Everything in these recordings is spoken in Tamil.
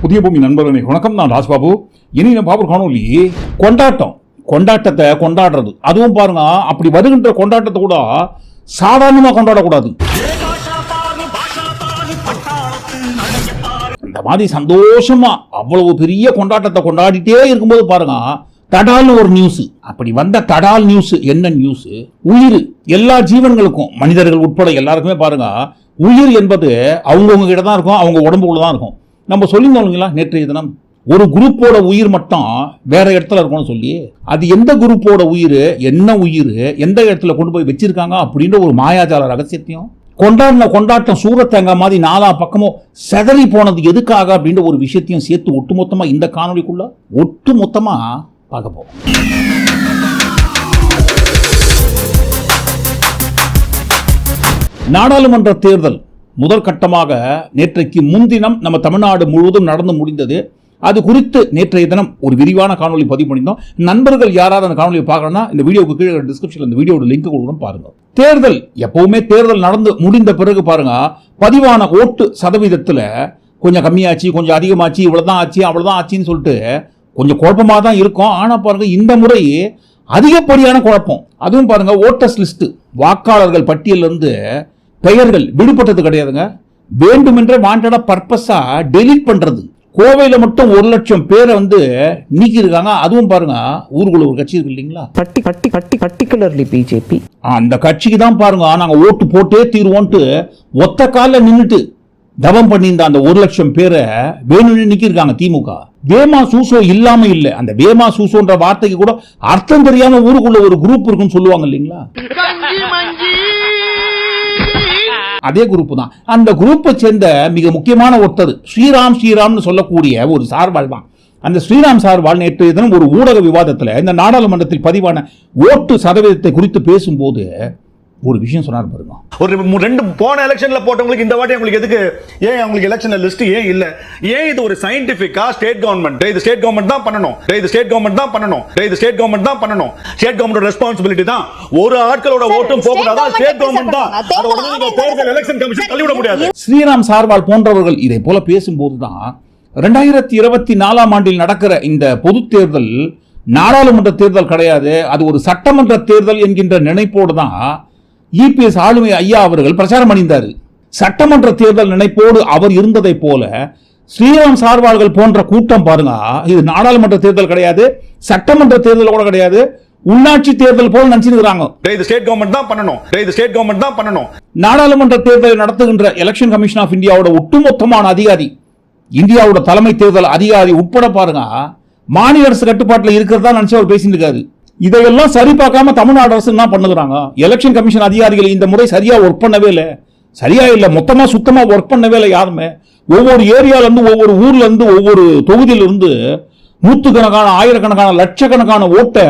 புதிய பூமி நண்பர்களே வணக்கம் நான் ராஜ்பாபு. இனி நம்ம பாபு காணொலி கொண்டாட்டம். கொண்டாட்டத்தை கொண்டாடுறது. அதுவும் பாருங்க அப்படி வருகின்ற கொண்டாட்டத்தை கூட சாதாரணமாக கொண்டாடக்கூடாது. இந்த மாதிரி சந்தோஷமா அவ்வளவு பெரிய கொண்டாட்டத்தை கொண்டாடிட்டே இருக்கும்போது பாருங்க தடால்னு ஒரு நியூஸ் அப்படி வந்த தடால் நியூஸ் என்ன நியூஸ் உயிர். எல்லா ஜீவன்களுக்கும் மனிதர்கள் உட்பட எல்லாருக்குமே பாருங்க உயிர் என்பது அவங்கவுங்க கிட்ட தான் இருக்கும் அவங்க உடம்புக்குள்ள தான் இருக்கும். நம்ம சொல்லியிருந்தோம் இல்லைங்களா நேற்றைய தினம்? ஒரு குரூப்போட உயிர் மட்டும் வேற இடத்துல இருக்கும்னு சொல்லி அது எந்த குரூப்போட உயிர் என்ன உயிர் எந்த இடத்துல கொண்டு போய் வச்சிருக்காங்க அப்படின்ற ஒரு மாயாஜால ரகசியத்தையும் கொண்டாடின கொண்டாட்டம் சூரத்தேங்காய் மாதிரி நாலா பக்கமும் செதறி போனது எதுக்காக அப்படின்ற ஒரு விஷயத்தையும் சேர்த்து ஒட்டுமொத்தமாக இந்த காணொலிக்குள்ள ஒட்டுமொத்தமாக பார்க்க போகும் நாடாளுமன்ற தேர்தல் முதல் கட்டமாக நேற்றைக்கு முன்தினம் நம்ம தமிழ்நாடு முழுவதும் நடந்து முடிந்தது. அது குறித்து நேற்றைய தினம் ஒரு விரிவான காணொலி பதிவு பண்ணியிருந்தோம். நண்பர்கள் யாராவது அந்த காணொலியை பார்க்கணும்னா இந்த வீடியோக்கு கீழே டிஸ்கிரிப்ஷனில் இந்த வீடியோட லிங்க் கொடுக்கணும் பாருங்க. தேர்தல் எப்பவுமே தேர்தல் நடந்து முடிந்த பிறகு பாருங்க பதிவான ஓட்டு சதவீதத்தில் கொஞ்சம் கம்மியாச்சு கொஞ்சம் அதிகமாச்சு இவ்வளோதான் ஆச்சு அவ்வளோதான் ஆச்சுன்னு சொல்லிட்டு கொஞ்சம் குழப்பமாக தான் இருக்கும். ஆனால் பாருங்க இந்த முறை அதிகப்படியான குழப்பம். அதுவும் பாருங்க ஓட்டர்ஸ் லிஸ்ட்டு வாக்காளர்கள் பட்டியலிருந்து பெயர்கள் விடுபட்டது கிடையாதுங்க. வேண்டுமென்றே வாண்டடா பர்பஸா டெலீட் பண்றது. கோவையில் மட்டும் ஒரு லட்சம் பேரை வந்து நீக்கியிருக்காங்க. அதுவும் பாருங்க ஊருக்குள்ள ஒரு கட்சி இருக்கு இல்லைங்களா? பட்டி பட்டி பட்டி பர்டிகுலர்லி பிஜேபி அந்த கட்சிக்கு தான் பாருங்க நாங்க ஓட்டு போட்டே தீருவோன்ட்டு ஒத்த காலில் நின்றுட்டு தவம் பண்ணியிருந்த அந்த ஒரு லட்சம் பேரை வேணும்னு நிக்கிருக்காங்க திமுக. வேமா சூசோ இல்லாம இல்ல. அந்த வேமா சூசோன்ற வார்த்தைக்கு கூட அர்த்தம் தெரியாம ஊருக்குள்ள ஒரு குரூப் இருக்குன்னு சொல்லுவாங்க இல்லைங்களா? அதே குரூப் தான். அந்த குரூப்பை சேர்ந்த மிக முக்கியமான ஒருத்தர் ஸ்ரீராம் ஸ்ரீராம்னு சொல்லக்கூடிய ஒரு சார்பால் தான் அந்த ஸ்ரீராம் சார்பால் நேற்று தினம் ஒரு ஊடக விவாதத்தில் இந்த நாடாளுமன்றத்தில் பதிவான ஓட்டு சதவீதத்தை குறித்து பேசும்போது ஒரு விஷயம் சொன்னார் பாருங்க. ஒரு ரெண்டு போன எலெக்ஷன்ல போட்டவங்களுக்கு இந்த வாட்டி உங்களுக்கு எதுக்கு? ஏன் அவங்களுக்கு எலெக்ஷன் லிஸ்ட் ஏன் இல்ல? ஏன் இது ஒரு சயின்டிபிக்கா ஸ்டேட் கவர்மெண்ட் இது ஸ்டேட் கவர்மெண்ட் தான் பண்ணணும். இது ஸ்டேட் கவர்மெண்ட் தான் பண்ணணும். இது ஸ்டேட் கவர்மெண்ட் தான் பண்ணணும். ஸ்டேட் கவர்மெண்ட் ரெஸ்பான்சிபிலிட்டி தான். ஒரு ஆட்களோட ஓட்டும் போகக்கூடாது? ஸ்டேட் கவர்மெண்ட் தான். தேர்தல் எலெக்ஷன் கமிஷன் தள்ளிவிட முடியாது. ஸ்ரீராம் சார்பால் போன்றவர்கள் இதை போல பேசும்போது தான் ரெண்டாயிரத்தி இருபத்தி நாலாம் ஆண்டில் நடக்கிற இந்த பொது தேர்தல் நாடாளுமன்ற தேர்தல் கிடையாது. அது ஒரு சட்டமன்ற தேர்தல் என்கின்ற நினைப்போடு தான் இபிஎஸ் ஆளுமை ஐயா அவர்கள் பிரச்சாரம் அணிந்தார். சட்டமன்ற தேர்தல் நினைப்போடு அவர் இருந்ததை போல ஸ்ரீராம் சார்பார்கள் போன்ற கூட்டம் பாருங்க. இது நாடாளுமன்ற தேர்தல் கிடையாது சட்டமன்ற தேர்தல் கூட கிடையாது உள்ளாட்சி தேர்தல் போல நினைச்சிருக்கிறாங்க. இது ஸ்டேட் கவர்மெண்ட் தான் பண்ணணும். இது ஸ்டேட் கவர்மெண்ட் தான் பண்ணணும். நாடாளுமன்ற தேர்தலை நடத்துகின்ற எலெக்ஷன் கமிஷன் ஆஃப் இந்தியாவோட ஒட்டுமொத்தமான அதிகாரி இந்தியாவோட தலைமை தேர்தல் அதிகாரி உட்பட பாருங்க. மாநில அரசு கட்டுப்பாட்டில் இருக்கிறதா நினைச்சு அவர் பேசிட்டு இருக்காரு. இதையெல்லாம் சரி பார்க்காம தமிழ்நாடு அரசு என்ன பண்ணுகிறாங்க எலெக்ஷன் கமிஷன் அதிகாரிகள் இந்த முறை சரியாக ஒர்க் பண்ணவே இல்லை. சரியா இல்லை. மொத்தமாக சுத்தமாக ஒர்க் பண்ணவே இல்லை யாருமே. ஒவ்வொரு ஏரியாவிலேருந்து ஒவ்வொரு ஊர்லேருந்து ஒவ்வொரு தொகுதியிலிருந்து நூற்றுக்கணக்கான ஆயிரக்கணக்கான லட்சக்கணக்கான ஓட்டை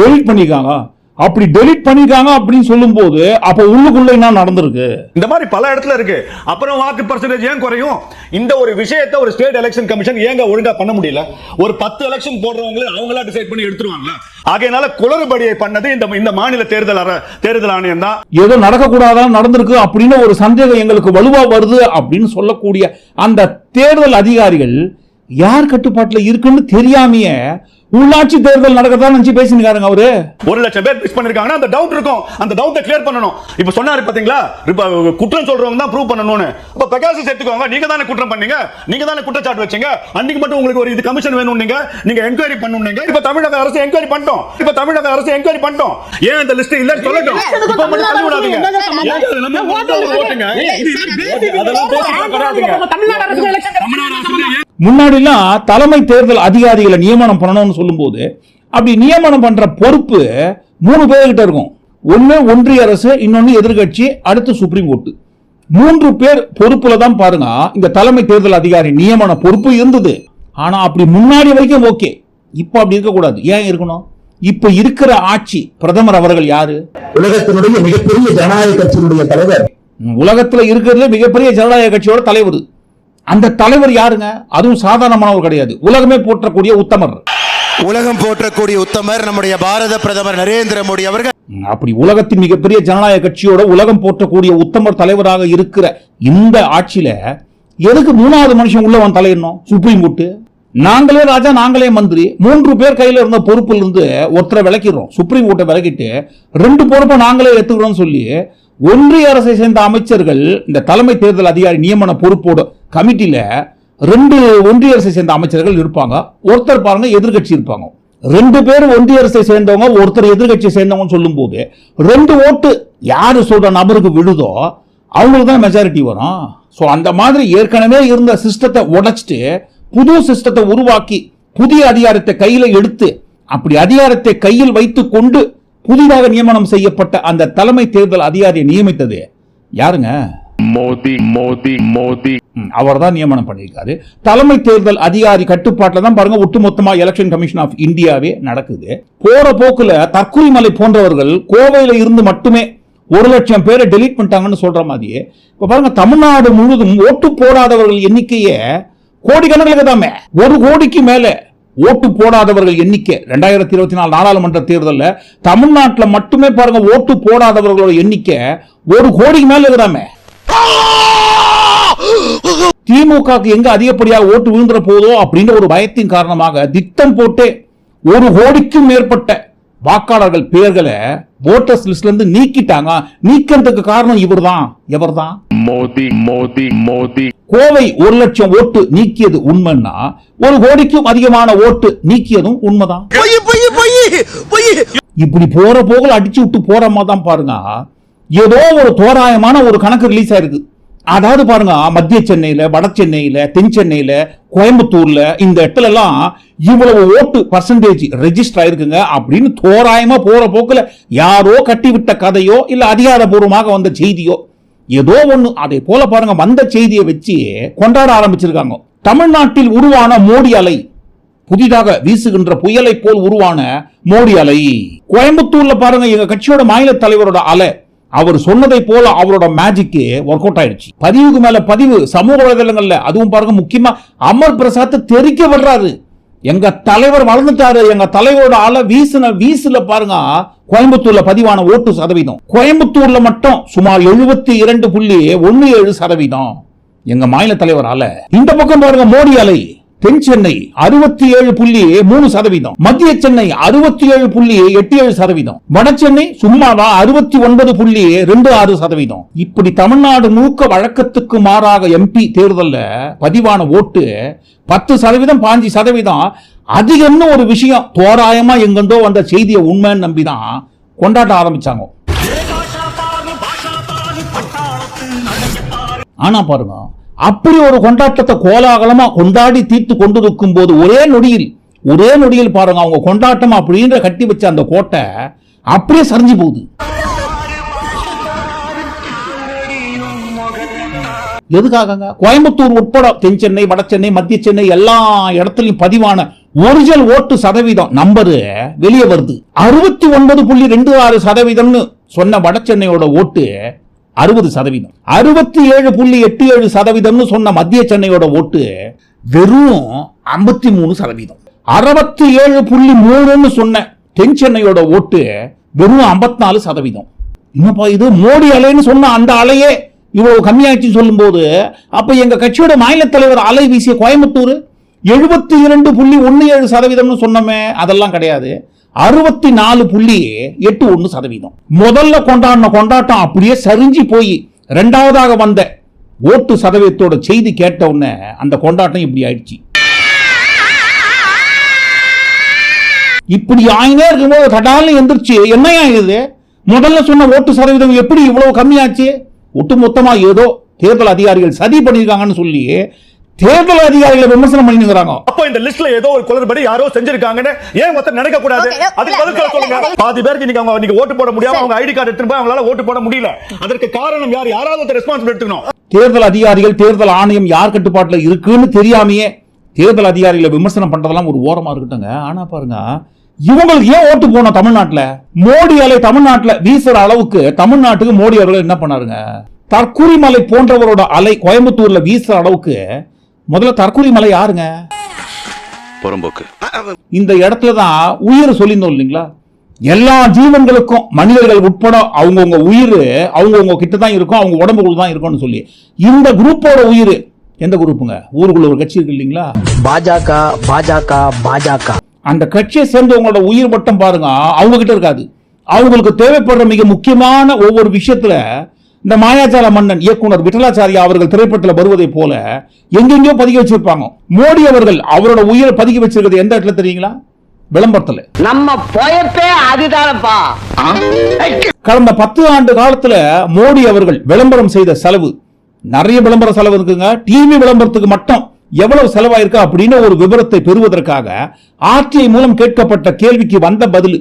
டெலிட் பண்ணியிருக்காங்க அப்படி டெலிட் பண்ணிருக்காங்க அப்படின்னு சொல்லும்போது அப்ப உள்ளுக்குள்ள என்ன நடந்திருக்கு? இந்த மாதிரி பல இடத்துல இருக்கு. அப்புறம் வாக்கு பர்சன்டேஜ் ஏன் குறையும்? இந்த ஒரு விஷயத்தை ஒரு ஸ்டேட் எலெக்ஷன் கமிஷன் ஏங்க ஒழுங்கா பண்ண முடியல? ஒரு பத்து எலெக்ஷன் போடுறவங்களே அவங்களா டிசைட் பண்ணி எடுத்துருவாங்க ஆகையினால குளறுபடியை பண்ணது இந்த இந்த மாநில தேர்தல் தேர்தல் ஆணையம் தான். ஏதோ நடக்கக்கூடாதான் நடந்திருக்கு அப்படின்னு ஒரு சந்தேகம் எங்களுக்கு வலுவா வருது அப்படின்னு சொல்லக்கூடிய அந்த தேர்தல் அதிகாரிகள் யார் கட்டுப்பாட்டுல இருக்குன்னு தெரியாமையே உள்ளாட்சி தேர்தல் நடக்கதான் நினைச்சு பேசினுக்காருங்க அவரு ஒரு லட்சம் பேர் மிஸ் பண்ணிருக்காங்கன்னா அந்த டவுட் இருக்கும் அந்த டவுட்டை கிளியர் பண்ணணும் இப்ப சொன்னாரு பாத்தீங்களா இப்ப குற்றம் சொல்றவங்க தான் ப்ரூவ் பண்ணணும்னு அப்ப பிரகாஷ் எடுத்துக்கோங்க நீங்க தானே குற்றம் பண்ணீங்க நீங்க தானே குற்றச்சாட்டு வச்சீங்க அன்னைக்கு மட்டும் உங்களுக்கு ஒரு இது கமிஷன் வேணும் நீங்க நீங்க என்கொயரி பண்ணணும்னீங்க இப்ப தமிழக அரசு என்கொயரி பண்ணிட்டோம் இப்ப தமிழக அரசு என்கொயரி பண்ணிட்டோம் ஏன் இந்த லிஸ்ட் இல்லன்னு சொல்லட்டும் இப்ப மட்டும் தள்ளி விடாதீங்க அதெல்லாம் பேசிட்டு கிடையாதுங்க தமிழ்நாடு அரசு முன்னாடிலாம் தலைமை தேர்தல் அதிகாரிகளை நியமனம் பண்ணணும்னு சொல்லும்போது அப்படி நியமனம் பண்ற பொறுப்பு மூணு பேர்கிட்ட இருக்கும். ஒன்னு ஒன்றிய அரசு இன்னொன்னு எதிர்க்கட்சி அடுத்து சுப்ரீம் கோர்ட் மூன்று பேர் பொறுப்புல தான் பாருங்க இந்த தலைமை தேர்தல் அதிகாரி நியமன பொறுப்பு இருந்தது. ஆனா அப்படி முன்னாடி வரைக்கும் ஓகே. இப்போ அப்படி இருக்கக்கூடாது. ஏன் இருக்கணும்? இப்ப இருக்கிற ஆட்சி பிரதமர் அவர்கள் யாரு? உலகத்தினுடைய மிகப்பெரிய ஜனநாயக கட்சியினுடைய தலைவர். உலகத்துல இருக்கிறதுல மிகப்பெரிய ஜனநாயக கட்சியோட தலைவர். அந்த தலைவர் யாருங்க? அதுவும் சாதாரணமானவர் கிடையாது. உலகமே போற்றக்கூடிய உத்தமர். உலகம் போற்றக்கூடிய உத்தமர் நம்முடைய பாரத பிரதமர் நரேந்திர மோடி அவர்கள். அப்படி உலகத்தின் மிகப்பெரிய ஜனநாயக கட்சியோட உலகம் போற்றக்கூடிய உத்தமர் தலைவராக இருக்கிற இந்த ஆட்சியில எதுக்கு மூணாவது மனுஷன் உள்ள வந்து தலையிடணும்? சுப்ரீம் கோர்ட்டு நாங்களே ராஜா நாங்களே மந்திரி. மூன்று பேர் கையில இருந்த பொறுப்புல இருந்து ஒருத்தரை விலக்கிடுறோம். சுப்ரீம் கோர்ட்டை விலக்கிட்டு ரெண்டு பொறுப்பை நாங்களே எடுத்துக்கிறோம் சொல்லி ஒன்றிய அரசை சேர்ந்த அமைச்சர்கள் இந்த தலைமை தேர்தல் அதிகாரி நியமன பொறுப்போட கமிட்டியில் ரெண்டு ஒன்றிய அரசை சேர்ந்த அமைச்சர்கள் இருப்பாங்க. ஒருத்தர் பாருங்க எதிர்க்கட்சி இருப்பாங்க. ரெண்டு பேர் ஒன்றிய அரசை சேர்ந்தவங்க ஒருத்தர் எதிர்க்கட்சி சேர்ந்தவங்க சொல்லும்போது ரெண்டு ஓட்டு யார் சொல்ற நபருக்கு விழுதோ அவங்களுக்கு தான் மெஜாரிட்டி வரும். ஸோ அந்த மாதிரி ஏற்கனவே இருந்த சிஸ்டத்தை உடைச்சிட்டு புது சிஸ்டத்தை உருவாக்கி புதிய அதிகாரத்தை கையில் எடுத்து அப்படி அதிகாரத்தை கையில் வைத்து கொண்டு புதிதாக நியமனம் செய்யப்பட்ட அந்த தலைமை தேர்தல் அதிகாரியை நியமித்தது யாருங்க? மோதி மோதி மோதி. அவர் தான் நியமனம் பண்ணியிருக்காரு. தலைமை தேர்தல் அதிகாரி கட்டுப்பாட்டில் தான் பாருங்க ஒட்டுமொத்தமா எலெக்ஷன் கமிஷன் ஆஃப் இந்தியாவே நடக்குது. போற போக்குல தற்கொலைமலை போன்றவர்கள் கோவையில இருந்து மட்டுமே ஒரு லட்சம் பேரை டெலீட் பண்ணிட்டாங்கன்னு சொல்ற மாதிரியே இப்போ பாருங்க தமிழ்நாடு முழுவதும் ஓட்டு போடாதவர்கள் எண்ணிக்கையே கோடிக்கணக்கில் தாமே ஒரு கோடிக்கு மேல ஓட்டு போடாதவர்கள் எண்ணிக்கை. ரெண்டாயிரத்தி இருபத்தி நாலு நாடாளுமன்ற தேர்தலில் தமிழ்நாட்டில் மட்டுமே பாருங்க ஓட்டு போடாதவர்களோட எண்ணிக்கை ஒரு கோடிக்கு மேல இருக்கிறாமே திமுகவுக்கு எங்க அதிகப்படியாக ஓட்டு விழுந்துற போதோ அப்படின்ற ஒரு பயத்தின் காரணமாக திட்டம் போட்டு ஒரு கோடிக்கும் மேற்பட்ட வாக்காளர்கள் பெயர்களை ஓட்டர்ஸ் லிஸ்ட்ல இருந்து நீக்கிட்டாங்க. நீக்கிறதுக்கு காரணம் இவர்தான். எவர்தான்? மோதி மோதி மோதி. கோவை ஒரு லட்சம் ஓட்டு நீக்கியது உண்மைன்னா ஒரு கோடிக்கும் அதிகமான ஓட்டு நீக்கியதும் உண்மைதான். இப்படி போற போகல அடிச்சு விட்டு போற மாதிரி தான் பாருங்க. ஏதோ ஒரு தோராயமான ஒரு கணக்கு ரிலீஸ் ஆயிருக்கு. அதாவது பாருங்க மத்திய சென்னையில வட சென்னையில தென் சென்னையில கோயம்புத்தூர்ல இந்த இடத்துல எல்லாம் இவ்வளவு ஓட்டு பர்சன்டேஜ் ரெஜிஸ்டர் ஆயிருக்குங்க அப்படின்னு தோராயமா போற போக்குல யாரோ கட்டிவிட்ட கதையோ இல்ல அதிகாரபூர்வமாக வந்த செய்தியோ ஏதோ ஒண்ணு. அதை போல பாருங்க வந்த செய்தியை வச்சு கொண்டாட ஆரம்பிச்சிருக்காங்க. தமிழ்நாட்டில் உருவான மோடி அலை புதிதாக வீசுகின்ற புயலை போல் உருவான மோடி அலை. கோயம்புத்தூர்ல பாருங்க எங்க கட்சியோட மாநில தலைவரோட அலை அவர் சொன்னதை போல அவரோட மேஜிக் ஒர்க் அவுட் ஆயிடுச்சு. பதிவுக்கு மேல பதிவு சமூக வலைதளங்கள்ல. அதுவும் பாருங்க முக்கியமா அமர் பிரசாத் தெரிக்க விடுறாரு எங்க தலைவர் வளர்ந்துட்டாரு. எங்க தலைவரோட அலை வீசுன வீசுல பாருங்க கோயம்புத்தூர்ல பதிவான ஓட்டு சதவீதம். கோயம்புத்தூர்ல மட்டும் சுமார் எழுபத்தி இரண்டு புள்ளி ஒன்னு ஏழு சதவீதம். எங்க மாநில தலைவர் அலை இந்த பக்கம் பாருங்க மோடி அலை. தென் சென்னை அறுபத்தி ஏழு புள்ளி மூணு சதவீதம். மத்திய சென்னை அறுபத்தி ஏழு புள்ளி எட்டு ஏழு சதவீதம். வட சென்னை சும்மாவா அறுபத்தி ஒன்பது புள்ளி ரெண்டு ஆறு சதவீதம். இப்படி தமிழ்நாடு முழுக்க வழக்கத்துக்கு மாறாக எம்பி தேர்தல்ல பதிவான ஓட்டு பத்து சதவீதம் பாஞ்சு சதவீதம். அதிகம்னு ஒரு விஷயம்? தோராயமா எங்கெண்டோ வந்த செய்தியை உண்மைன்னு நம்பிதான் கொண்டாட்ட ஆரம்பிச்சாங்க. ஆனா பாருங்க அப்படி ஒரு கொண்டாட்டத்தை கோலாகலமா கொண்டாடி தீர்த்து கொண்டிருக்கும் போது ஒரே நொடியில் ஒரே நொடியில் பாருங்க அவங்க கொண்டாட்டம் அப்படின்ற கட்டி வச்ச அந்த கோட்டை அப்படியே சரிஞ்சு போகுது. எதுக்காகங்க? கோயம்புத்தூர் உட்பட தென் சென்னை வட சென்னை மத்திய சென்னை எல்லா இடத்துலயும் பதிவான ஒரிஜினல் ஓட்டு சதவீதம் நம்பரு வெளியே வருது. அறுபத்தி ஒன்பது புள்ளி ரெண்டு ஆறு சதவீதம்னு சொன்ன வட சென்னையோட ஓட்டு அறுபது சதவீதம். அறுபத்தி ஏழு புள்ளி எட்டு ஏழு சதவீதம்னு சொன்ன மத்திய சென்னையோட ஓட்டு வெறும் ஐம்பத்தி மூணு சதவீதம். அறுபத்தி ஏழு புள்ளி மூணுன்னு சொன்ன தென் சென்னையோட ஓட்டு வெறும் ஐம்பத்தி நாலு சதவீதம். என்னப்பா இது? மோடி அலைன்னு சொன்ன அந்த அலையே இவ்வளவு கம்மியாச்சுன்னு சொல்லும்போது அப்ப எங்க கட்சியோட மாநில தலைவர் அலை வீசிய கோயம்புத்தூர் எழுபத்தி இரண்டு புள்ளி ஒன்னு ஏழு சதவீதம்னு சொன்னோமே அதெல்லாம் கிடையாது. அறுபத்தி நாலு புள்ளி எட்டு ஒன்று சதவீதம். முதல்ல கொண்டாடின கொண்டாட்டம் அப்படியே சரிஞ்சு போய் ரெண்டாவதாக வந்த ஓட்டு சதவீதத்தோட செய்தி கேட்ட உடனே அந்த கொண்டாட்டம் இப்படி ஆயிடுச்சு. இப்படி ஆயினே இருக்கும்போது தடால்னு எந்திரிச்சு என்னையா இது? முதல்ல சொன்ன ஓட்டு சதவீதம் எப்படி இவ்வளவு கம்மியாச்சு? ஒட்டுமொத்தமா ஏதோ தேர்தல் அதிகாரிகள் சதி பண்ணியிருக்காங்கன்னு சொல்லி தேர்தல் அதிகாரிகளை விமர்சனம் பண்ணிருக்கிறாங்க அப்போ இந்த லிஸ்ட்ல ஏதோ ஒரு குளறுபடி யாரோ செஞ்சிருக்காங்கன்னு ஏன் ஒருத்தர் நினைக்க கூடாது அதுக்கு பதில் சொல்ல சொல்லுங்க. பாதி பேருக்கு நீங்க அவங்க நீங்க ஓட்டு போட முடியாம அவங்க ஐடி கார்டு எடுத்துட்டு போய் அவங்களால ஓட்டு போட முடியல. அதற்கு காரணம் யார்? யாராவது ரெஸ்பான்சிபிள் எடுத்துக்கணும். தேர்தல் அதிகாரிகள் தேர்தல் ஆணையம் யார் கட்டுப்பாட்டில் இருக்குன்னு தெரியாமையே தேர்தல் அதிகாரிகளை விமர்சனம் பண்றதெல்லாம் ஒரு ஓரமா இருக்கட்டுங்க ஆனா பாருங்க இவங்களுக்கு ஏன் ஓட்டு போனோம் தமிழ்நாட்டுல? மோடி அலை தமிழ்நாட்டுல வீசுற அளவுக்கு தமிழ்நாட்டுக்கு மோடி அவர்கள் என்ன பண்ணாருங்க? தற்குறி மலை போன்றவரோட அலை கோயம்புத்தூர்ல வீசுற அளவுக்கு முதல்ல தற்குறி மலை யாருங்க? புறம்போக்கு. இந்த இடத்துல தான் உயிர் சொல்லியிருந்தோம் இல்லைங்களா? எல்லா ஜீவன்களுக்கும் மனிதர்கள் உட்பட அவங்கவுங்க உயிர் அவங்கவுங்க கிட்ட தான் இருக்கும் அவங்க உடம்புக்குள்ள தான் இருக்கும்னு சொல்லி. இந்த குரூப்போட உயிர் எந்த குரூப்புங்க? ஊருக்குள்ள ஒரு கட்சி இருக்கு இல்லைங்களா? பாஜக பாஜக பாஜக. அந்த கட்சியை சேர்ந்தவங்களோட உயிர் மட்டம் பாருங்க அவங்க கிட்ட இருக்காது. அவங்களுக்கு தேவைப்படுற மிக முக்கியமான ஒவ்வொரு விஷயத்துல இந்த மாயாஜால மன்னன் இயக்குனர் விட்டலாச்சாரியா அவர்கள் திரைப்படத்தில் வருவதை போல எங்கெங்கயோ பதிக்க வச்சிருப்பாங்க. மோடி அவர்கள் அவரோட உயிரை பதிக்க வச்சிருக்கிறது எந்த இடத்துல தெரியுங்களா? விளம்பரத்துல. நம்ம போயப்பே அதுதானப்பா. கடந்த பத்து ஆண்டு காலத்துல மோடி அவர்கள் விளம்பரம் செய்த செலவு நிறைய விளம்பர செலவு இருக்குங்க. டிவி விளம்பரத்துக்கு மட்டும் எவ்வளவு செலவாயிருக்கு அப்படின்னு ஒரு விவரத்தை பெறுவதற்காக ஆர்டிஐ மூலம் கேட்கப்பட்ட கேள்விக்கு வந்த பதில்.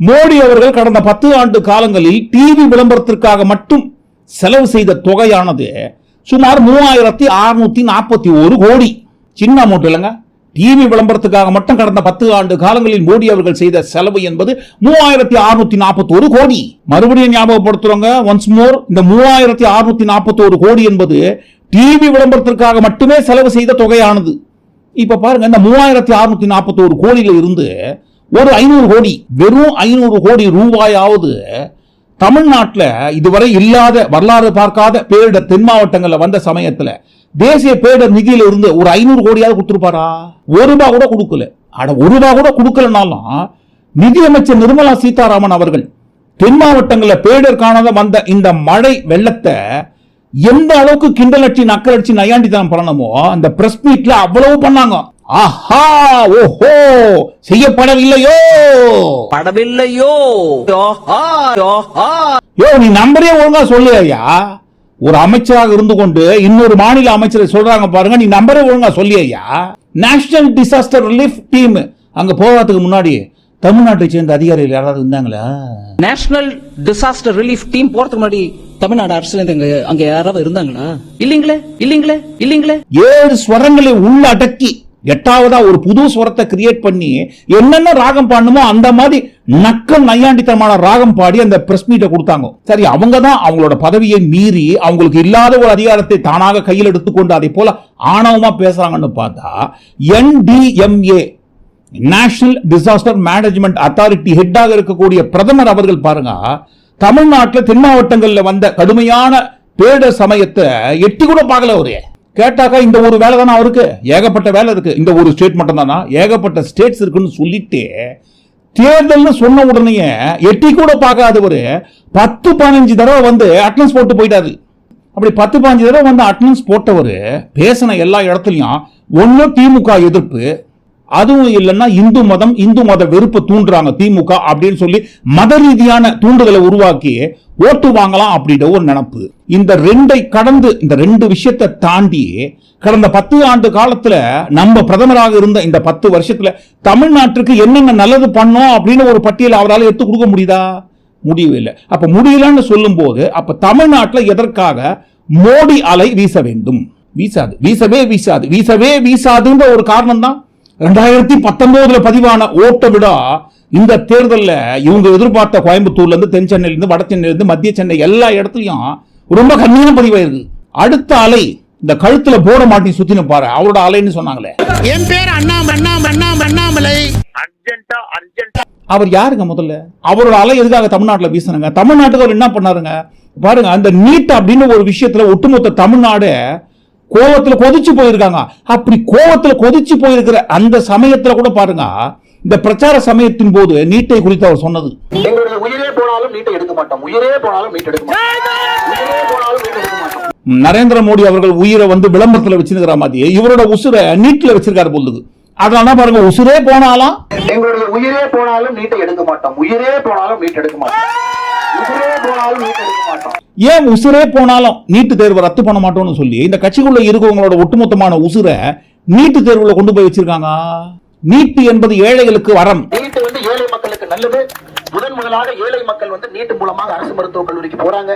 மோடி அவர்கள் கடந்த பத்து ஆண்டு காலங்களில் டிவி விளம்பரத்திற்காக மட்டும் செலவு செய்த தொகையானது சுமார் மூவாயிரத்தி அறுநூத்தி நாற்பத்தி ஒரு கோடி. சின்ன அமௌண்ட் இல்லைங்க. டிவி விளம்பரத்துக்காக மட்டும் கடந்த பத்து ஆண்டு காலங்களில் மோடி அவர்கள் செய்த செலவு என்பது மூவாயிரத்தி அறுநூத்தி நாற்பத்தி ஒரு கோடி. மறுபடியும் ஞாபகப்படுத்துறவங்க ஒன்ஸ் மோர் இந்த மூவாயிரத்தி அறுநூத்தி நாற்பத்தி ஒரு கோடி என்பது டிவி விளம்பரத்திற்காக மட்டுமே செலவு செய்த தொகையானது. இப்ப பாருங்க இந்த மூவாயிரத்தி அறுநூத்தி நாற்பத்தி ஒரு கோடியில இருந்து ஒரு ஐநூறு கோடி வெறும் ஐநூறு கோடி ரூபாயாவது தமிழ்நாட்டில் இதுவரை இல்லாத வரலாறு பார்க்காத பேரிடர் தென் மாவட்டங்களில் வந்த சமயத்தில் தேசிய பேரிடர் நிதியில இருந்து ஒரு ஐநூறு கோடியாவது கொடுத்துருப்பாரா? ஒரு ரூபா கூட கொடுக்கல. அட ஒரு ரூபா கூட கொடுக்கலனாலும் நிதியமைச்சர் நிர்மலா சீதாராமன் அவர்கள் தென் மாவட்டங்களில் பேரிடர் காணாத வந்த இந்த மழை வெள்ளத்தை எந்த அளவுக்கு கிண்டலட்சி நக்கலட்சி நையாண்டித்தனம் பண்ணணுமோ அந்த பிரஸ் மீட்ல அவ்வளவு பண்ணாங்க. ஆஹா ஓஹோ செய்யப்படவில்லையோ. படவில்லையோ. யோ நீ நம்பரே ஒழுங்கா சொல்லு ஐயா ஒரு அமைச்சராக இருந்து கொண்டு இன்னொரு மாநில அமைச்சரை சொல்றாங்க பாருங்க நீ நம்பரே ஒழுங்கா சொல்லி ஐயா நேஷனல் டிசாஸ்டர் ரிலீஃப் டீம் அங்க போகிறதுக்கு முன்னாடி தமிழ்நாட்டை சேர்ந்த அதிகாரிகள் யாராவது இருந்தாங்களா? நேஷனல் டிசாஸ்டர் ரிலீஃப் டீம் போறதுக்கு முன்னாடி தமிழ்நாடு அரசுல இருந்து அங்க யாராவது இருந்தாங்களா? இல்லீங்களே இல்லீங்களே இல்லீங்களே. ஏழு ஸ்வரங்களை உள்ள அடக்கி எட்டாவதா ஒரு புது ஸ்வரத்தை கிரியேட் பண்ணி என்னென்ன ராகம் பாடணுமோ அந்த மாதிரி நக்கம் நையாண்டித்தனமான ராகம் பாடி அந்த பிரஸ் மீட்டை கொடுத்தாங்க. சரி அவங்க தான் அவங்களோட பதவியை மீறி அவங்களுக்கு இல்லாத ஒரு அதிகாரத்தை தானாக கையில் எடுத்துக்கொண்டு அதை போல ஆணவமா பேசுறாங்கன்னு பார்த்தா NDMA national disaster management authority ஹெட்டாக இருக்கக்கூடிய பிரதமர் அவர்கள் பாருங்க தமிழ்நாட்டில் தென் மாவட்டங்களில் வந்த கடுமையான பேரிடர் சமயத்தை எட்டி கூட பார்க்கல ஒரு கேட்டாக்கா இந்த ஒரு வேலை தானே அவருக்கு? ஏகப்பட்ட வேலை இருக்கு. இந்த ஒரு ஸ்டேட் மட்டும் தானா ஏகப்பட்ட ஸ்டேட்ஸ் இருக்குன்னு சொல்லிட்டு தேர்தல்னு சொன்ன உடனே எட்டி கூட பார்க்காதவர் பத்து பதினஞ்சு தடவை வந்து அட்டனன்ஸ் போட்டு போயிட்டாரு. அப்படி பத்து பதினஞ்சு தடவை வந்து அட்டனன்ஸ் போட்டவர் பேசின எல்லா இடத்துலையும் ஒன்று திமுக எதிர்ப்பு அதுவும் இல்லைன்னா இந்து மதம் இந்து மத வெறுப்பை தூண்டுறாங்க திமுக அப்படின்னு சொல்லி மத ரீதியான தூண்டுதலை உருவாக்கி ஓட்டு வாங்கலாம் அப்படின்ற ஒரு நினப்பு. இந்த ரெண்டை கடந்து இந்த ரெண்டு விஷயத்தை தாண்டி கடந்த பத்து ஆண்டு காலத்துல நம்ம பிரதமராக இருந்த இந்த பத்து வருஷத்துல தமிழ்நாட்டுக்கு என்னென்ன நல்லது பண்ணோம் அப்படின்னு ஒரு பட்டியலை அவரால் எடுத்து கொடுக்க முடியுதா? முடியவில்லை அப்ப முடியலன்னு சொல்லும்போது அப்ப தமிழ்நாட்டுல எதற்காக மோடி அலை வீச வேண்டும்? வீசாது. வீசவே வீசாது. வீசவே வீசாதுன்ற ஒரு காரணம் தான் ரெண்டாயிரத்தி பத்தொன்பதுல பதிவான ஓட்டை விட இந்த தேர்தல்ல இவங்க எதிர்பார்த்த கோயம்புத்தூர்ல இருந்து தென் சென்னையில இருந்து வட சென்னையில இருந்து மத்திய சென்னை எல்லா இடத்துலயும் ரொம்ப கம்மியான பதிவாயிருக்கு அடுத்த அலை இந்த கழுத்துல போட மாட்டி சுத்தின பாரு அவரோட அலைன்னு சொன்னாங்களே. என் பேர் அண்ணாம அண்ணாம அண்ணாம அண்ணாமலை. அவர் யாருங்க முதல்ல? அவரோட அலை எதுக்காக தமிழ்நாட்டுல வீசுனாங்க? தமிழ்நாட்டுக்கு அவர் என்ன பண்ணாருங்க? பாருங்க அந்த நீட் அப்படின்னு ஒரு விஷயத்துல ஒட்டுமொத்த தமிழ்நாடு கோவத்துல கொதிச்சு போயிருக்காங்க. அப்படி கோவத்துல கொதிச்சு போயிருக்கிற அந்த சமயத்துல கூட பாருங்க இந்த பிரச்சார சமயத்தின் போது நீட்டை குறித்து அவர் சொன்னது. உயிரே போனாலும் நீட்டை எடுக்க மாட்டோம். உயிரே போனாலும் நீட் எடுக்க மாட்டோம். நரேந்திர மோடி அவர்கள் உயிரை வந்து விளம்பரத்துல வச்சிருக்கிற மாதிரி இவரோட உசுரை நீட்ல வச்சிருக்காரு பொழுது அதனால பாருங்க உசுரே போனாலும் எங்களுடைய உயிரே போனாலும் நீட்டை எடுக்க மாட்டோம். உயிரே போனாலும் நீட் எடுக்க மாட்டோம். ஏன் உசுரே போனாலும் நீட்டு தேர்வை ரத்து பண்ண மாட்டோம்னு சொல்லி இந்த கட்சிக்குள்ள இருக்கவங்களோட ஒட்டுமொத்தமான உசுரை நீட்டு தேர்வுல கொண்டு போய் வச்சிருக்காங்க? நீட்டு என்பது ஏழைகளுக்கு வரம். நீட் வந்து ஏழை மக்களுக்கு நல்லது. முதன் முதலாக ஏழை மக்கள் வந்து நீட் மூலமாக அரசு மருத்துவக் கல்லூரிக்கு போறாங்க.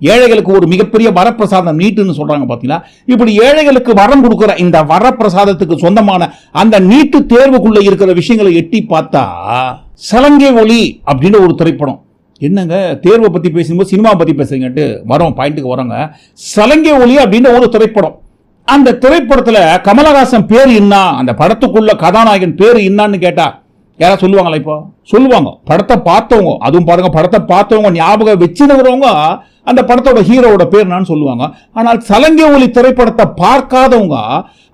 ஏழைகளுக்கு ஒரு மிகப்பெரிய வரப்பிரசாதம் நீட்டுன்னு சொல்றாங்க பாத்தீங்களா? இப்படி ஏழைகளுக்கு வரம் கொடுக்கிற இந்த வரப்பிரசாதத்துக்கு சொந்தமான அந்த நீட்டு தேர்வுக்குள்ள இருக்கிற விஷயங்களை எட்டி பார்த்தா சலங்கை ஒளி அப்படின்னு ஒரு திரைப்படம் என்னங்க தேர்வை பற்றி பேசும்போது சினிமா பற்றி பேசுங்கட்டு வரோம் பாயிண்ட்டுக்கு வரோங்க. சலங்கை ஒளி அப்படின்னு ஒரு திரைப்படம். அந்த திரைப்படத்தில் கமலஹாசன் பேர் என்ன அந்த படத்துக்குள்ள கதாநாயகன் பேர் என்னன்னு கேட்டா யாராவது சொல்லுவாங்களா இப்போ? சொல்லுவாங்க. படத்தை பார்த்தவங்க அதுவும் பாருங்க படத்தை பார்த்தவங்க ஞாபகம் வச்சிருக்கிறவங்க அந்த படத்தோட ஹீரோவோட பேர் என்னன்னு சொல்லுவாங்க. ஆனால் சலங்கை ஒளி திரைப்படத்தை பார்க்காதவங்க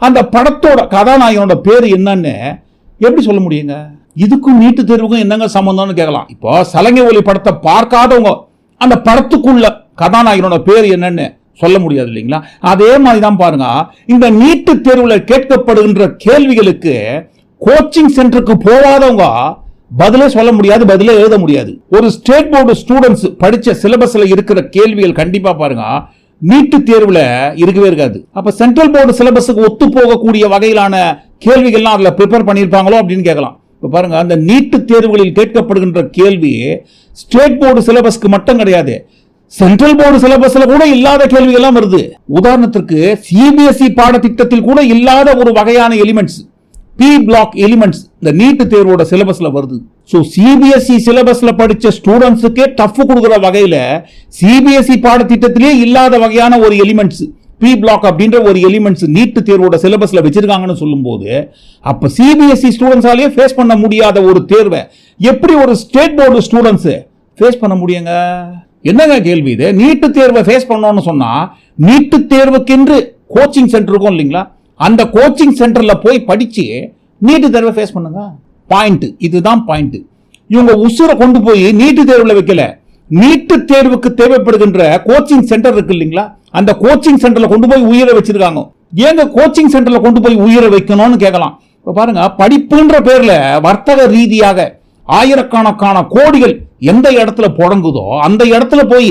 அந்த படத்தோட கதாநாயகனோட பேர் என்னன்னு எப்படி சொல்ல முடியுங்க? இதுக்கும் நீட்டு தேர்வுக்கும் என்னங்க சம்மந்தம்னு கேட்கலாம். இப்போ சலங்கை ஒலி படத்தை பார்க்காதவங்க அந்த படத்துக்குள்ள கதாநாயகனோட பேர் என்னன்னு சொல்ல முடியாது இல்லைங்களா? அதே மாதிரி தான் பாருங்க இந்த நீட்டு தேர்வில் கேட்கப்படுகின்ற கேள்விகளுக்கு கோச்சிங் சென்டருக்கு போகாதவங்க பதிலே சொல்ல முடியாது பதிலே எழுத முடியாது. ஒரு ஸ்டேட் போர்டு ஸ்டூடெண்ட்ஸ் படித்த சிலபஸில் இருக்கிற கேள்விகள் கண்டிப்பாக பாருங்க நீட்டு தேர்வில் இருக்கவே இருக்காது. அப்போ சென்ட்ரல் போர்டு சிலபஸுக்கு ஒத்து போகக்கூடிய வகையிலான கேள்விகள்லாம் அதில் ப்ரிப்பேர் பண்ணியிருப்பாங்களோ அப்படின்னு கேட்கலாம். இப்போ பாருங்க அந்த நீட்டு தேர்வுகளில் கேட்கப்படுகின்ற கேள்வி ஸ்டேட் போர்டு சிலபஸ்க்கு மட்டும் கிடையாது. சென்ட்ரல் போர்டு சிலபஸ்ல கூட இல்லாத கேள்விகள்லாம் வருது. உதாரணத்திற்கு சிபிஎஸ்இ பாடத்திட்டத்தில் கூட இல்லாத ஒரு வகையான எலிமெண்ட்ஸ் பி பிளாக் எலிமெண்ட்ஸ் இந்த நீட்டு தேர்வோட சிலபஸ்ல வருது. ஸோ சிபிஎஸ்இ சிலபஸ்ல படித்த ஸ்டூடெண்ட்ஸுக்கே டஃப் கொடுக்குற வகையில் சிபிஎஸ்இ பாடத்திட்டத்திலே இல்லாத வகையான ஒரு எலிமெண்ட்ஸ் பி பிளாக் அப்படின்ற ஒரு எலிமெண்ட்ஸ் நீட்டு தேர்வோட சிலபஸில் வச்சிருக்காங்கன்னு சொல்லும்போது அப்போ சிபிஎஸ்சி ஸ்டூடெண்ட்ஸாலேயே ஃபேஸ் பண்ண முடியாத ஒரு தேர்வை எப்படி ஒரு ஸ்டேட் போர்டு ஸ்டூடெண்ட்ஸு ஃபேஸ் பண்ண முடியுங்க? என்னங்க கேள்வி இது? நீட்டு தேர்வை ஃபேஸ் பண்ணோம்னு சொன்னால் நீட்டு தேர்வுக்கென்று கோச்சிங் சென்டர் இருக்கும் இல்லைங்களா? அந்த கோச்சிங் சென்டரில் போய் படித்து நீட்டு தேர்வை ஃபேஸ் பண்ணுங்க. பாயிண்ட்டு இதுதான் பாயிண்ட்டு இவங்க உசுரை கொண்டு போய் நீட்டு தேர்வில் வைக்கல. நீட்டு தேர்வுக்கு தேவைப்படுகின்ற கோச்சிங் சென்டர் இருக்கு இல்லைங்களா? அந்த கோச்சிங் சென்டர்ல கொண்டு போய் உயிரை வச்சிருக்காங்க. ஏங்க கோச்சிங் சென்டர்ல கொண்டு போய் உயிரை வைக்கணும்னு கேட்கலாம். இப்ப பாருங்க படிப்புன்ற பேர்ல வர்த்தக ரீதியாக ஆயிரக்கணக்கான கோடிகள் எந்த இடத்துல புடங்குதோ அந்த இடத்துல போய்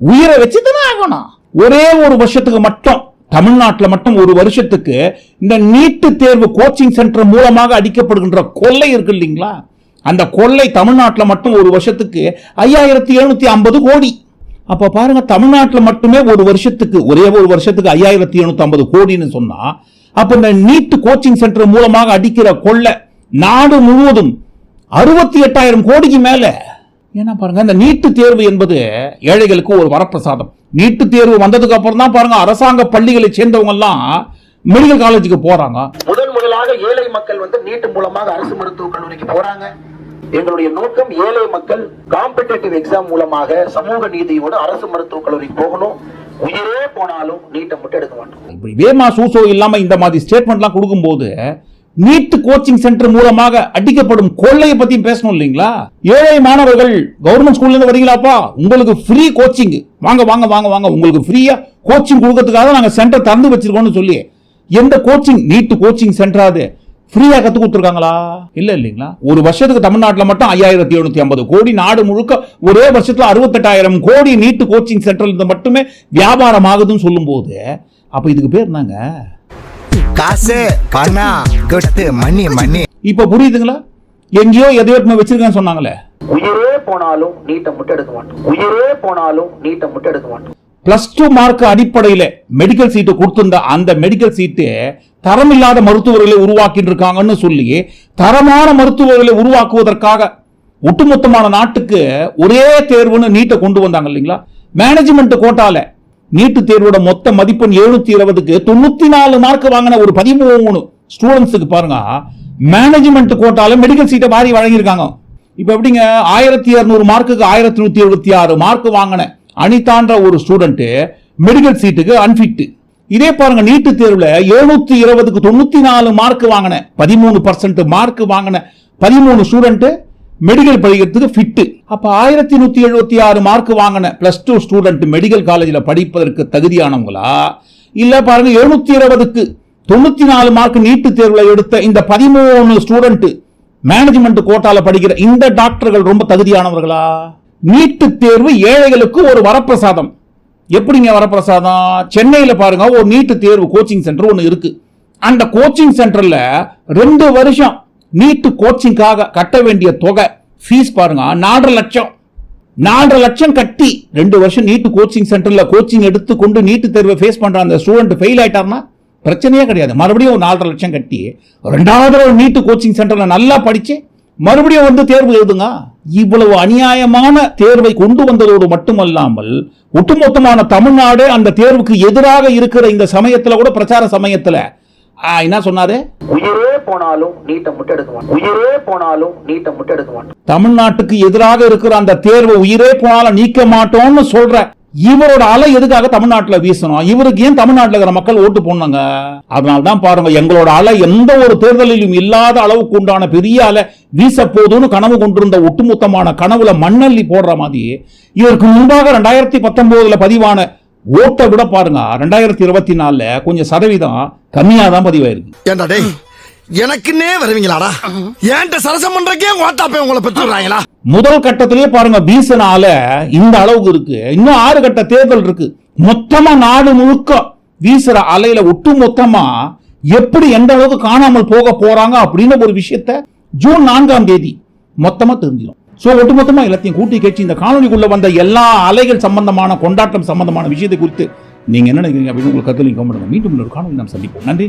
உயிரை வச்சு தானே ஆகணும். ஒரே ஒரு வருஷத்துக்கு மட்டும் தமிழ்நாட்டில் மட்டும் ஒரு வருஷத்துக்கு இந்த நீட்டு தேர்வு கோச்சிங் சென்டர் மூலமாக அடிக்கப்படுகின்ற கொள்ளை இருக்கு இல்லைங்களா? அந்த கொள்ளை தமிழ்நாட்டில் மட்டும் ஒரு வருஷத்துக்கு ஐயாயிரத்தி எழுநூத்தி ஐம்பது கோடி. அப்ப பாருங்க தமிழ்நாட்டில் மட்டுமே ஒரு வருஷத்துக்கு ஒரே ஒரு வருஷத்துக்கு ஐயாயிரத்தி எழுநூத்தி ஐம்பது கோடின்னு சொன்னா அப்ப இந்த நீட் கோச்சிங் சென்டர் மூலமாக அடிக்கிற கொள்ளை நாடு முழுவதும் அறுபத்தி எட்டாயிரம் கோடிக்கு மேல. ஏன்னா பாருங்க இந்த நீட்டு தேர்வு என்பது ஏழைகளுக்கு ஒரு வரப்பிரசாதம். நீட்டு தேர்வு வந்ததுக்கு அப்புறம் தான் பாருங்க அரசாங்க பள்ளிகளை சேர்ந்தவங்க எல்லாம் மெடிக்கல் காலேஜுக்கு போறாங்க. முதன் முதலாக ஏழை மக்கள் வந்து நீட்டு மூலமாக அரசு மருத்துவக் கல்லூரிக்கு போறாங்க. எங்களுடைய நோக்கம் ஏழை மக்கள் காம்படிட்டிவ் எக்ஸாம் மூலமாக சமூக நீதியோடு அரசு மருத்துவக் கல்லூரிக்கு போகணும். உயிரே போனாலும் நீட்டை மட்டும் எடுக்க மாட்டோம். இப்படி வேமா சூசோ இல்லாம இந்த மாதிரி ஸ்டேட்மெண்ட்லாம் கொடுக்கும்போது நீட் கோச்சிங் சென்டர் மூலமாக அடிக்கப்படும் கொள்ளையை பத்தி பேசணும் இல்லைங்களா? ஏழை மாணவர்கள் கவர்மெண்ட் ஸ்கூல்ல இருந்து வரீங்களாப்பா? உங்களுக்கு ஃப்ரீ கோச்சிங் வாங்க வாங்க வாங்க வாங்க. உங்களுக்கு ஃப்ரீயா கோச்சிங் கொடுக்கறதுக்காக நாங்க சென்டர் திறந்து வச்சிருக்கோம்னு சொல்லி எந்த கோச்சிங் நீட் கோச்சிங் சென்டர் அது. ஃப்ரீயா கத்து கொடுத்துருக்காங்களா? இல்ல இல்லைங்களா? ஒரு வருஷத்துக்கு தமிழ்நாட்டில் மட்டும் ஐயாயிரத்தி எழுநூத்தி ஐம்பது கோடி நாடு முழுக்க ஒரே வருஷத்துல அறுபத்தெட்டாயிரம் கோடி நீட் கோச்சிங் சென்டர்ல இருந்து மட்டுமே வியாபாரம் ஆகுதுன்னு சொல்லும்போது அப்ப இதுக்கு பேர் என்னங்க? காசு பணம் கொட்டு மணி மணி. இப்ப புரியுதுங்களா? எங்கேயோ எதையோ வச்சிருக்கேன்னு சொன்னாங்களே. உயிரே போனாலும் நீட்டை மட்டும் எடுக்க மாட்டோம். உயிரே போனாலும் நீட்டை மட்டும் எடுக்க மாட்டோம். பிளஸ் டூ மார்க் அடிப்படையில் மெடிக்கல் சீட்டு கொடுத்திருந்த அந்த மெடிக்கல் சீட்டு தரமில்லாத மருத்துவர்களை உருவாக்கிட்டு இருக்காங்கன்னு சொல்லி தரமான மருத்துவர்களை உருவாக்குவதற்காக ஒட்டுமொத்தமான நாட்டுக்கு ஒரே தேர்வுன்னு நீட்டை கொண்டு வந்தாங்க இல்லைங்களா? மேனேஜ்மெண்ட் கோட்டால நீட்டு தேர்வோட மொத்த மதிப்பெண் எழுநூத்தி இருபதுக்கு தொண்ணூத்தி நாலு மார்க் வாங்கின ஒரு பதிமூணு ஸ்டூடெண்ட்ஸுக்கு பாருங்க. மேனேஜ்மெண்ட் கோட்டால மெடிக்கல் சீட்டை மாறி வழங்கியிருக்காங்க. இப்ப எப்படிங்க? ஆயிரத்தி இருநூறு மார்க்குக்கு ஆயிரத்தி நூத்தி எழுபத்தி ஆறு மார்க் வாங்கின அனிதான்ற ஒரு ஸ்டூடெண்ட் மெடிக்கல் சீட்டுக்கு அன்ஃபிட்டு இதே பாருங்க நீட்டு தேர்வுல எழுநூத்தி இருபதுக்கு தொண்ணூத்தி நாலு மார்க் வாங்கின பதிமூணு பர்சன்ட் மார்க் வாங்கின பதிமூணு ஸ்டூடெண்ட் மெடிக்கல் படிக்கிறதுக்கு ஃபிட்டு அப்போ ஆயிரத்தி நூற்றி எழுபத்தி ஆறு மார்க் வாங்கின ப்ளஸ் டூ ஸ்டூடெண்ட் மெடிக்கல் காலேஜில் படிப்பதற்கு தகுதியானவங்களா? இல்லை பாருங்க எழுநூத்தி இருபதுக்கு தொண்ணூற்றி நாலு மார்க் நீட்டு தேர்வில் எடுத்த இந்த பதிமூணு ஸ்டூடெண்ட் மேனேஜ்மெண்ட் கோட்டால படிக்கிற இந்த டாக்டர்கள் ரொம்ப தகுதியானவர்களா? நீட்டு தேர்வு ஏழைகளுக்கு ஒரு வரப்பிரசாதம். எப்படிங்க வரப்பிரசாதம்? சென்னையில் பாருங்க ஒரு நீட்டு தேர்வு கோச்சிங் சென்டர் ஒன்று இருக்கு. அந்த கோச்சிங் சென்டரில் ரெண்டு வருஷம் நீட்டு கோச்சிங்காக கட்ட வேண்டிய தொகை ஃபீஸ் பாருங்க நாலரை லட்சம். நாலரை லட்சம் கட்டி ரெண்டு வருஷம் நீட்டு கோச்சிங் சென்டரில் கோச்சிங் எடுத்து கொண்டு நீட்டு தேர்வை ஃபேஸ் பண்ணுற அந்த ஸ்டூடெண்ட் ஃபெயில் ஆயிட்டாருன்னா பிரச்சனையே கிடையாது. மறுபடியும் ஒரு நாலரை லட்சம் கட்டி ரெண்டாவது ஒரு நீட்டு கோச்சிங் சென்டரில் நல்லா படித்து மறுபடியும் வந்து தேர்வு எழுதுங்க. இவ்வளவு அநியாயமான தேர்வை கொண்டு வந்ததோடு மட்டுமல்லாமல் ஒட்டுமொத்தமான தமிழ்நாடு அந்த தேர்வுக்கு எதிராக இருக்கிற இந்த சமயத்துல கூட பிரச்சார சமயத்துல என்ன சொன்னாரு? உயிரே போனாலும் நீட்டை முட்டெடுக்க மாட்டோம் உயிரே போனாலும் நீட்டை முட்டெடுக்க மாட்டோம் தமிழ்நாட்டுக்கு எதிராக இருக்கிற அந்த தேர்வை உயிரே போனாலும் நீக்க மாட்டோம்னு சொல்ற இவரோட அலை எதுக்காக தமிழ்நாட்டுல வீசணும்? இவருக்கு ஏன் தமிழ்நாட்டுல இருக்கிற மக்கள் ஓட்டு போடணுங்க? அதனால தான் பாருங்க எங்களோட அலை எந்த ஒரு தேர்தலிலும் இல்லாத அளவுக்கு உண்டான பெரிய அலை வீச போதும்னு கனவு கொண்டிருந்த ஒட்டுமொத்தமான கனவுல மண்ணள்ளி போடுற மாதிரி இதற்கு முன்பாக ரெண்டாயிரத்தி பத்தொன்பதுல பதிவான ஓட்டை விட பாருங்க ரெண்டாயிரத்தி இருபத்தி நாலுல கொஞ்சம் சதவீதம் கம்மியா தான் பதிவாயிருக்கு. ஏண்டா டேய் எனக்குன்னே வருவீங்களாடா? ஏன்ட்ட சரசம் பண்றக்கே ஓட்டாப்பே உங்களை பெற்றுறாங்களா முதல் கட்டத்திலேயே பாருங்க வீசனால இந்த அளவுக்கு இருக்கு. இன்னும் ஆறு கட்ட தேர்தல் இருக்கு. மொத்தமா நாடு முழுக்க வீசுற அலையில ஒட்டு மொத்தமா எப்படி எந்த அளவுக்கு காணாமல் போக போறாங்க அப்படின்னு ஒரு விஷயத்த ஜூன் நான்காம் தேதி மொத்தமா தெரிஞ்சிடும். சோ ஒட்டுமொத்தமா எல்லாத்தையும் கூட்டி கேட்டு இந்த காணொலிக்குள்ள வந்த எல்லா அலைகள் சம்பந்தமான கொண்டாட்டம் சம்பந்தமான விஷயத்தை குறித்து நீங்க என்ன நினைக்கிறீங்க அப்படின்னு உங்களுக்கு கருத்து நீங்க மீண்டும் ஒரு காணொலி நாம் சந்திப்போம். நன்றி.